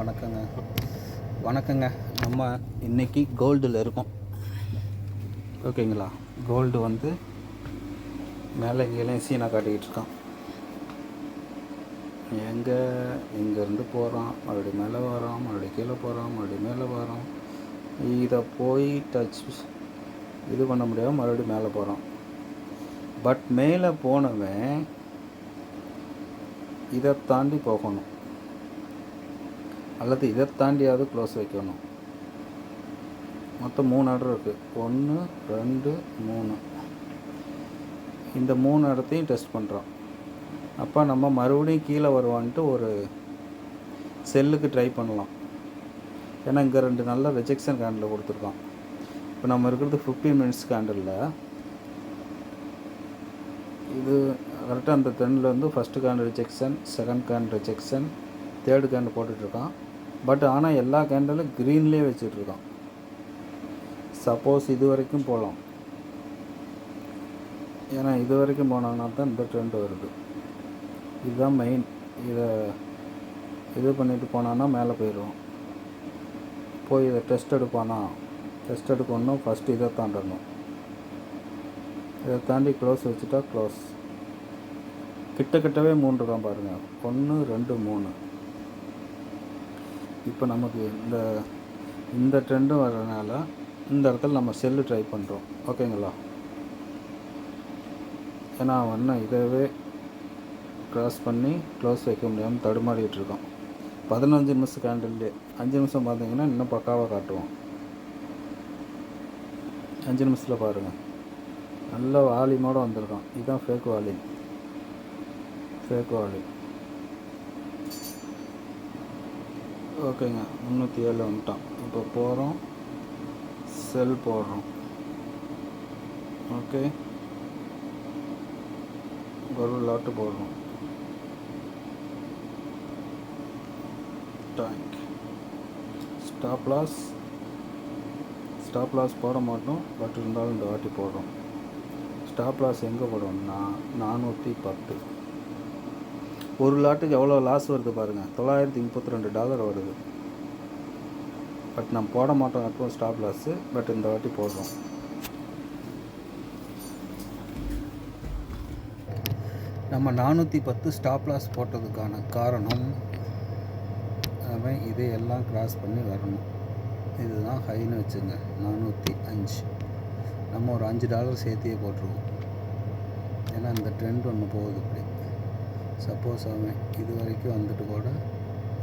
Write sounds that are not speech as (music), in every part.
வணக்கங்க. வணக்கங்க. நம்ம இன்னைக்கு கோல்டில் இருக்கோம். ஓகேங்களா கோல்டு வந்து மேலே இங்கேயும் சீனா காட்டிக்கிட்டு இருக்கான். எங்கே? இங்கேருந்து போகிறோம் மறுபடியும் மேலே வரோம் மறுபடியும் கீழே போகிறோம் மறுபடியும் மேலே வரோம் இதை போய் டச் இது பண்ண முடியாமல் மறுபடியும் மேலே போகிறோம் பட் மேலே போனவன் இதை தாண்டி போகணும். அல்லது இதை தாண்டியாவது க்ளோஸ் வைக்கணும். மொத்தம் மூணு ஆர்டர் இருக்குது ஒன்று ரெண்டு மூணு. இந்த மூணு இடத்தையும் டெஸ்ட் பண்ணுறோம் அப்போ நம்ம மறுபடியும் கீழே வருவான்ட்டு ஒரு செல்லுக்கு ட்ரை பண்ணலாம். ஏன்னா இங்கே ரெண்டு நல்ல ரிஜெக்ஷன் கேண்டில் கொடுத்துருக்கோம் இப்போ நம்ம இருக்கிறது ஃபிஃப்டீன் மினிட்ஸ் கேண்டலில் இது கரெக்டாக அந்த ட்ரெண்டில் வந்து first candle rejection second candle rejection third candle போட்டுட்ருக்கான் but ஆனால் எல்லா கேண்டலும் க்ரீன்லேயே வச்சிட்ருக்கான் சப்போஸ் இது வரைக்கும் போகலாம் ஏன்னா இது வரைக்கும் போனாங்கன்னா தான் இந்த ட்ரெண்ட் வருது. இதுதான் மெயின் இதை இது பண்ணிட்டு போனான்னா மேலே போயிடுவோம் போய் இதை டெஸ்ட் எடுப்பானா? டெஸ்ட் எடுக்கணும் ஃபஸ்ட்டு இதை தாண்டணும். இதை தாண்டி க்ளோஸ் வச்சுட்டா க்ளோஸ் கிட்ட கிட்டவே மூன்று தான் பாருங்கள் ஒன்று ரெண்டு மூணு. இப்போ நமக்கு இந்த இந்த ட்ரெண்டும் வர்றதுனால இந்த இடத்துல நம்ம செல்லு ட்ரை பண்ணுறோம் ஓகேங்களா? ஏன்னா அவன் இதவே க்ராஸ் பண்ணி க்ளோஸ் வைக்க முடியாமல் தடுமாறிட்டுருக்கோம் பதினஞ்சு நிமிஷம் கேண்டில்லே அஞ்சு நிமிஷம் பார்த்தீங்கன்னா இன்னும் பக்காவாக காட்டுவோம். அஞ்சு நிமிஷத்தில் பாருங்கள் நல்ல வால்யூமோடு வந்திருக்கான். இதுதான் ஃபேக் வால்யூம் ஃபேக் வால்யூம் ஓகேங்க முந்நூற்றி ஏழு வந்துட்டான். இப்போ போகிறோம் செல் போடுறோம். ஓகே. ஒரு லாட்டு போடுறோம். Tank stop loss stop loss போட மாட்டோம். பட் இருந்தாலும் இந்த வாட்டி போடுறோம். ஸ்டாப் லாஸ் எங்கே போடுறோம்னா நானூற்றி பத்து. ஒரு லாட்டுக்கு எவ்வளோ லாஸ் வருது பாருங்கள் தொள்ளாயிரத்தி முப்பத்தி ரெண்டு டாலர் வருது. பட் நம்ம போட மாட்டோம் எப்பவும் ஸ்டாப் லாஸு பட் இந்த வாட்டி போடுறோம். நம்ம நானூற்றி பத்து ஸ்டாப் லாஸ் போட்டதுக்கான காரணம் அவன் இதையெல்லாம் கிராஸ் பண்ணி வரணும். இதுதான் ஹைன்னு வச்சுங்க நானூற்றி அஞ்சு. நம்ம ஒரு அஞ்சு டாலர் சேர்த்தியே போட்டுருவோம். ஏன்னா இந்த ட்ரெண்ட் ஒன்று போகுது இப்படி. சப்போஸ் அவன் இது வரைக்கும் வந்துட்டு கூட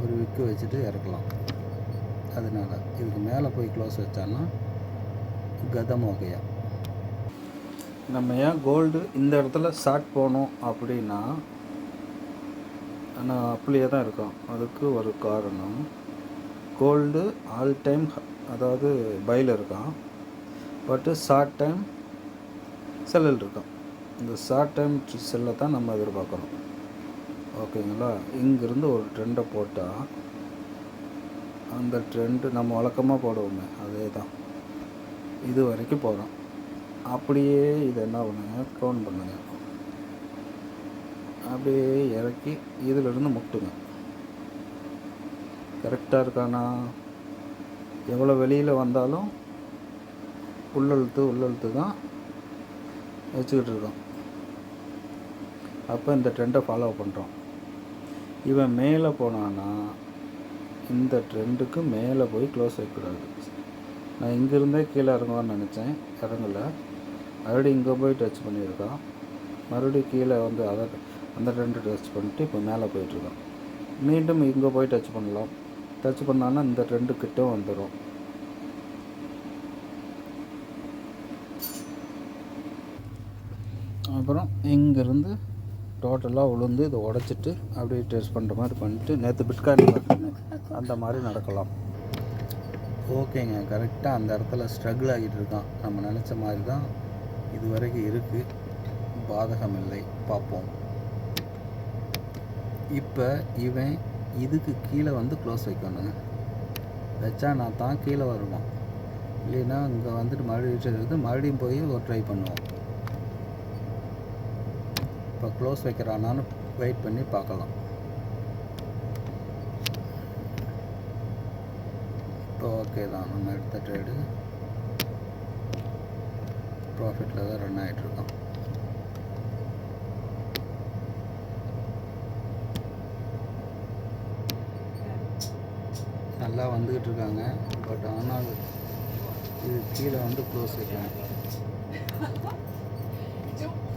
ஒரு விக்கு வச்சுட்டு இறக்கலாம். அதனால இதுக்கு மேலே போய் க்ளோஸ் வச்சான்னா கதம் வகையா. நம்ம ஏன் கோல்டு இந்த இடத்துல ஷார்ட் போனோம் அப்படின்னா ஆனால் அப்படியே தான் இருக்கும். அதுக்கு ஒரு காரணம் கோல்டு ஆல் டைம் அதாவது பையில் இருக்கான். பட்டு ஷார்ட் டைம் செல்லில் இருக்கான். இந்த ஷார்ட் டைம் செல்லை தான் நம்ம எதிர்பார்க்குறோம். ஓகேங்களா? இங்கேருந்து ஒரு ட்ரெண்டை போட்டால் அந்த ட்ரெண்டு நம்ம வழக்கமாக போடுவோமே அதே தான் இது வரைக்கும் போகிறோம் அப்படியே இதை என்ன பண்ணுங்க கவுண்ட் பண்ணுங்க. அப்படியே இறக்கி இதிலிருந்து முட்டுங்க. கரெக்டாக இருக்கானா? எவ்வளோ வெளியில் வந்தாலும் உள்ளெழுத்து உள்ளெழுத்து தான் வச்சுக்கிட்டு இருக்கோம். அப்போ இந்த ட்ரெண்டை ஃபாலோ பண்ணுறோம் இவன் மேலே போனான்னா இந்த ட்ரெண்டுக்கு மேலே போய் க்ளோஸ் ஆகக்கூடாது நான் இங்கேருந்தே கீழே இறங்குவான்னு நினச்சேன். இறங்கலை. மறுபடியும் இங்கே போய் டச் பண்ணியிருக்கான். மறுபடியும் கீழே வந்து அதை அந்த ட்ரெண்டு டச் பண்ணிட்டு இப்போ மேலே போயிட்டுருக்கான். மீண்டும் இங்கே போய் டச் பண்ணலாம். டச் பண்ணான்னா இந்த ட்ரெண்டு கிட்டே வந்துடும் அப்புறம் இங்கேருந்து டோட்டலாக உளுந்து இதை உடச்சிட்டு அப்படியே டெஸ்ட் பண்ணுற மாதிரி பண்ணிட்டு நேற்று பிட்காயின் அந்த மாதிரி நடக்கலாம். ஓகேங்க கரெக்டாக அந்த இடத்துல ஸ்ட்ரகிள் ஆகிட்டு இருக்கான். நம்ம நினச்ச மாதிரி தான் இது வரைக்கும் இருக்குது பாதகம் இல்லை. பார்ப்போம். இப்போ இவன் இதுக்கு கீழே வந்து க்ளோஸ் வைக்கணுங்க. வச்சா நான் தான் கீழே வருவான். இல்லைன்னா இங்கே வந்துட்டு மறுபடியும் இருக்குது மறுபடியும் போய் ஒரு ட்ரை பண்ணுவோம் இப்போ க்ளோஸ் வைக்கிறானான்னு வெயிட் பண்ணி பார்க்கலாம். ஓகே தான். நம்ம எடுத்த ட்ரேடு ப்ராஃபிட்டில் தான் ரன் ஆகிட்ருக்கோம் நல்லா வந்துக்கிட்டு இருக்காங்க. பட் ஆனால் இது கீழே வந்து க்ளோஸ் வைக்கிறேன் (laughs)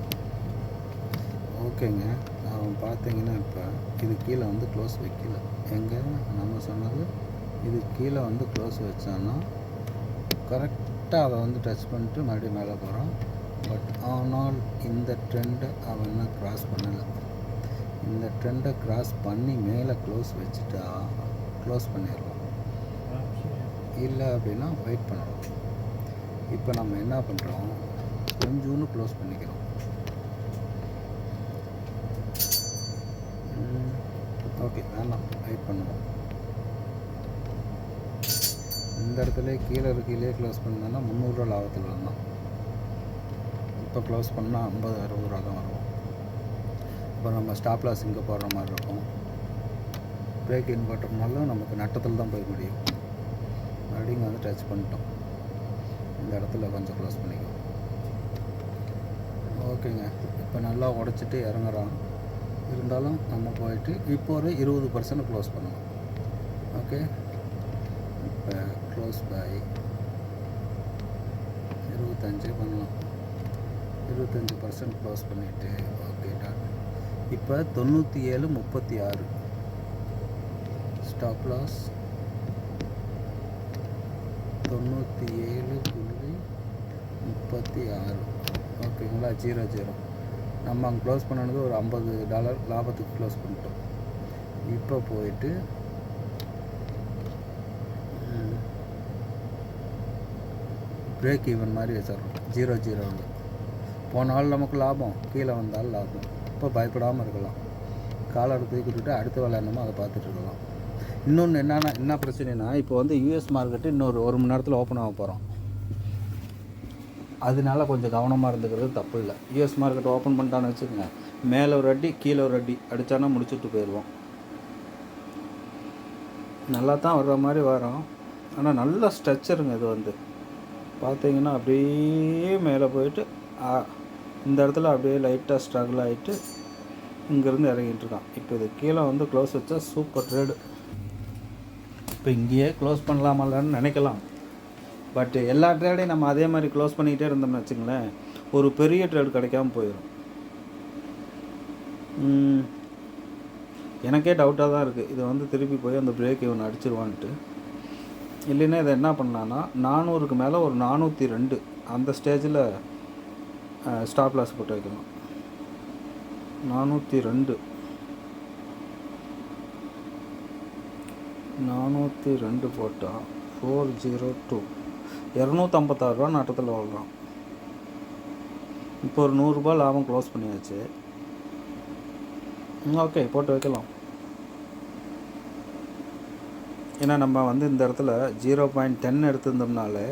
ஓகேங்க. அவன் பார்த்தீங்கன்னா இப்போ இது கீழே வந்து க்ளோஸ் வைக்கல. எங்கே? நம்ம சொன்னது இது கீழே வந்து க்ளோஸ் வச்சான்னா கரெக்டாக அதை வந்து டச் பண்ணிட்டு மறுபடியும் மேலே போகிறான் பட் ஆனால் இந்த ட்ரெண்டை அவன் இன்னும் க்ராஸ் பண்ணலை. இந்த ட்ரெண்டை க்ராஸ் பண்ணி மேலே க்ளோஸ் வச்சுட்டா க்ளோஸ் பண்ணிடலாம். இல்லை அப்படின்னா வெயிட் பண்ணலாம் இப்போ நம்ம என்ன பண்ணுறோம் கொஞ்சோன்னு க்ளோஸ் பண்ணிக்கிறோம். ஓகே வேணாம். வெயிட் பண்ணுவோம். இந்த இடத்துல கீழே இருக்கீழே க்ளோஸ் பண்ணோன்னா முந்நூறுரூவா லாபத்தில் வந்தான் இப்போ க்ளோஸ் பண்ணால் ஐம்பது அறுபது ரூபா தான் வரும். இப்போ நம்ம ஸ்டாப் லாஸ் இங்கே போடுற மாதிரி இருக்கும். பிரேக் இன்வெர்ட்டர்னாலும் நமக்கு நட்டத்தில் தான் போய் முடியும். மறுபடியும் வந்து டச் பண்ணிட்டோம். இந்த இடத்துல கொஞ்சம் க்ளோஸ் பண்ணிக்கோ. ஓகேங்க இப்போ நல்லா உடச்சிட்டு இறங்குறான். இருந்தாலும் நம்ம போயிட்டு இப்போ ஒரு இருபது பர்சன்ட் க்ளோஸ் பண்ணலாம் ஓகே இப்போ க்ளோஸ் பை இருபத்தஞ்சு பண்ணலாம். இருபத்தஞ்சி பர்சன்ட் க்ளோஸ் பண்ணிவிட்டு ஓகே இப்போ தொண்ணூற்றி ஏழு முப்பத்தி ஆறு ஸ்டாப் லாஸ் தொண்ணூற்றி ஏழு புள்ளி முப்பத்தி ஆறு ஓகேங்களா ஜீரோ ஜீரோ நம்ம அங்கே க்ளோஸ் பண்ணது ஒரு ஐம்பது டாலர் லாபத்துக்கு க்ளோஸ் பண்ணிட்டோம். இப்போ போயிட்டு பிரேக் ஈவன் மாதிரி வச்சிடறோம். ஜீரோ ஜீரோ வந்து போனாலும் நமக்கு லாபம் கீழே வந்தாலும் லாபம். இப்போ பயப்படாமல் இருக்கலாம். காலரை தூக்கிட்டு விட்டுட்டு அடுத்த வேலை என்னமோ அதை பார்த்துட்டு இருக்கலாம். இன்னொன்று என்னென்னா என்ன பிரச்சனைனா இப்போ வந்து யூஎஸ் மார்க்கெட்டு இன்னொரு ஒரு மணி நேரத்தில் ஓப்பன் ஆக போகிறோம் அதனால கொஞ்சம் கவனமாக இருந்துக்கிறது தப்பு இல்லை. யூஎஸ் மார்க்கெட் ஓப்பன் பண்ணிட்டான்னு வச்சுக்கோங்க. மேலே ஒரு அடி கீழே ஒரு அடி அடித்தானா முடிச்சுட்டு போயிடுவோம் நல்லா தான் வர்ற மாதிரி வரோம். ஆனால் நல்ல ஸ்ட்ரக்சருங்க இது வந்து. பார்த்தீங்கன்னா அப்படியே மேலே போயிட்டு இந்த இடத்துல அப்படியே லைட்டாக ஸ்ட்ரகிள் ஆகிட்டு இங்கேருந்து இறங்கிட்டு இருக்கான். இப்போ இது கீழே வந்து க்ளோஸ் வச்சா சூப்பர் ட்ரேடு இப்போ இங்கேயே க்ளோஸ் பண்ணலாமல்லன்னு நினைக்கலாம். பட் எல்லா ட்ரேடையும் நம்ம அதே மாதிரி க்ளோஸ் பண்ணிக்கிட்டே இருந்தோம்னு வச்சுங்களேன் ஒரு பெரிய ட்ரேடு கிடைக்காம போயிடும் எனக்கே டவுட்டாக தான் இருக்குது இதை வந்து திருப்பி போய் அந்த பிரேக் இவன் அடிச்சிருவான்ட்டு. இல்லைன்னா இதை என்ன பண்ணலான்னா நானூறுக்கு மேலே ஒரு நானூற்றி ரெண்டு அந்த ஸ்டேஜில் ஸ்டாப் லாஸ் போட்டு வைக்கணும் நானூற்றி ரெண்டு. நானூற்றி ரெண்டு போட்டால் ஃபோர் ஜீரோ டூ இரநூத்தம்பத்தாறு ரூபா நட்டத்தில் வாழ்கிறோம் இப்போ ஒரு நூறுரூபா லாபம் க்ளோஸ் பண்ணியாச்சு. ஓகே போட்டு வைக்கலாம். ஏன்னா நம்ம வந்து இந்த இடத்துல ஜீரோ பாயிண்ட் டென் எடுத்திருந்தோம்னாலே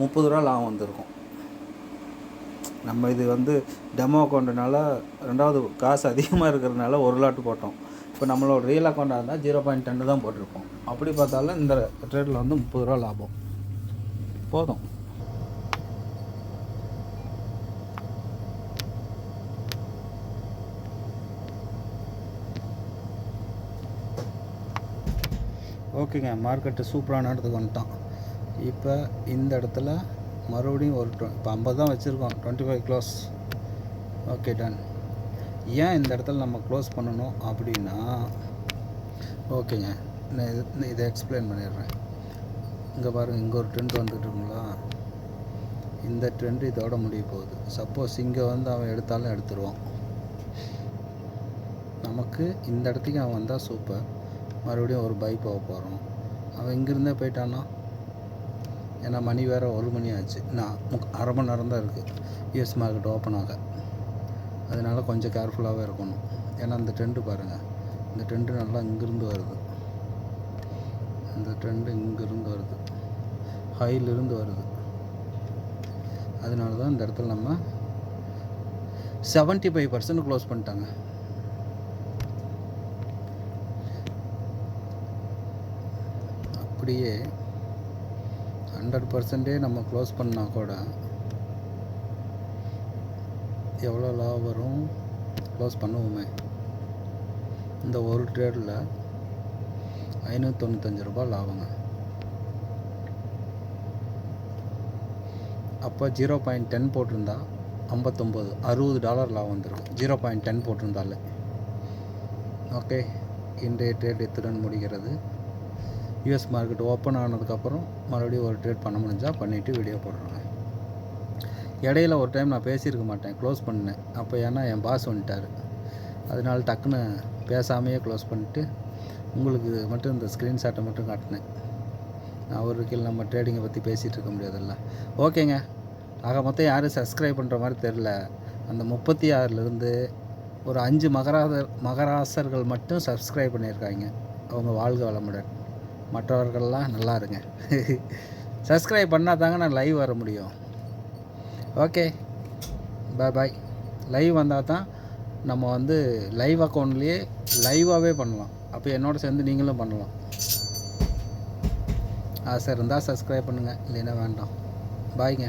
முப்பது ரூபா லாபம் வந்திருக்கும். நம்ம இது வந்து டெமோ அக்கௌண்ட்டுனால ரெண்டாவது காசு அதிகமாக இருக்கிறதுனால ஒரு லாட்டு போட்டோம். இப்போ நம்மளோட ரியல் அக்கௌண்ட்டாக இருந்தால் ஜீரோ பாயிண்ட் டென்னு தான் போட்டிருப்போம். அப்படி பார்த்தாலும் இந்த ட்ரேடில் வந்து முப்பது ரூபா லாபம். போதும். ஓகேங்க மார்க்கெட்டு சூப்பரான இடத்துக்கு வந்துட்டான். இப்போ இந்த இடத்துல மறுபடியும் ஒரு டொ இப்போ ஐம்பது தான் வச்சுருக்கோம் twenty five close okay done ஏன் இந்த இடத்துல நம்ம க்ளோஸ் பண்ணணும் அப்படின்னா ஓகேங்க நான் இது இதை எக்ஸ்பிளைன் பண்ணிடுறேன். இங்கே பாருங்கள் இங்கே ஒரு ட்ரெண்ட் வந்துட்டுருங்களா இந்த ட்ரெண்ட் இதோட முடிய போகுது. சப்போஸ் இங்கே வந்து அவன் எடுத்தாலும் எடுத்துருவான். நமக்கு இந்த இடத்துக்கு அவன் வந்தால் சூப்பர் மறுபடியும் ஒரு பை போக போகிறோம் அவன் இங்கேருந்தே போயிட்டான்னா? ஏன்னா மணி வேறு ஒரு மணி ஆச்சு. நான் முக் அரை மணி நேரம் தான் இருக்குது யூஎஸ் மார்க்கெட் ஓப்பன் ஆக. அதனால கொஞ்சம் கேர்ஃபுல்லாகவே இருக்கணும். ஏன்னா அந்த ட்ரெண்டு பாருங்கள் இந்த ட்ரெண்டு நல்லா இங்கேருந்து வருது. இந்த ட்ரெண்டு இங்கேருந்து வருது. ஹையிலிருந்து வருது. அதனால தான் இந்த இடத்துல நம்ம செவன்ட்டி ஃபைவ் பர்சன்ட் க்ளோஸ் பண்ணிட்டாங்க. அப்படியே ஹண்ட்ரட் பர்சன்டே நம்ம க்ளோஸ் பண்ணால் கூட எவ்வளோ லாபம் வரும் க்ளோஸ் பண்ணுவோமே. இந்த ஒரு ட்ரேடில் ஐநூற்றி தொண்ணூத்தஞ்சு ரூபா லாபங்க. அப்போ ஜீரோ பாயிண்ட் டென் போட்டிருந்தா ஐம்பத்தொம்போது அறுபது டாலர் லாபம் வந்திருக்கும் ஜீரோ பாயிண்ட் டென் போட்டிருந்தாலே. ஓகே இன்றைய ட்ரேட் இத்துடன் முடிகிறது. யூஎஸ் மார்க்கெட் ஓப்பன் ஆனதுக்கப்புறம் மறுபடியும் ஒரு ட்ரேட் பண்ண முடிஞ்சால் பண்ணிவிட்டு வீடியோ போடுறேன் இடையில ஒரு டைம் நான் பேசியிருக்க மாட்டேன் க்ளோஸ் பண்ணேன் அப்போ ஏன்னா என் பாஸ் வந்துட்டார். அதனால டக்குன்னு பேசாமையே க்ளோஸ் பண்ணிட்டு உங்களுக்கு மட்டும் இந்த ஸ்க்ரீன்ஷாட்டை மட்டும் காட்டினேன். நான் ஒரு கீழ் நம்ம ட்ரேடிங்கை பற்றி பேசிகிட்டு இருக்க முடியாதுல்ல. ஓகேங்க. ஆக மொத்தம் யாரும் சப்ஸ்கிரைப் பண்ணுற மாதிரி தெரில அந்த முப்பத்தி ஆறுலேருந்து ஒரு அஞ்சு மகராதர் மகராசர்கள் மட்டும் சப்ஸ்கிரைப் பண்ணியிருக்காங்க. அவங்க வாழ்க வளமுடன். மற்றவர்கள்லாம் நல்லா இருங்க. (laughs) சப்ஸ்கிரைப் பண்ணால் தாங்க நான் லைவ் வர முடியும். ஓகே. பாய் பாய் லைவ் வந்தால் தான் நம்ம வந்து லைவ் அக்கௌண்ட்லேயே லைவாகவே பண்ணலாம். அப்போ என்னோட சேர்ந்து நீங்களும் பண்ணலாம். ஆசை இருந்தால் சப்ஸ்கிரைப் பண்ணுங்கள் இல்லைன்னா வேண்டாம். பாய்ங்க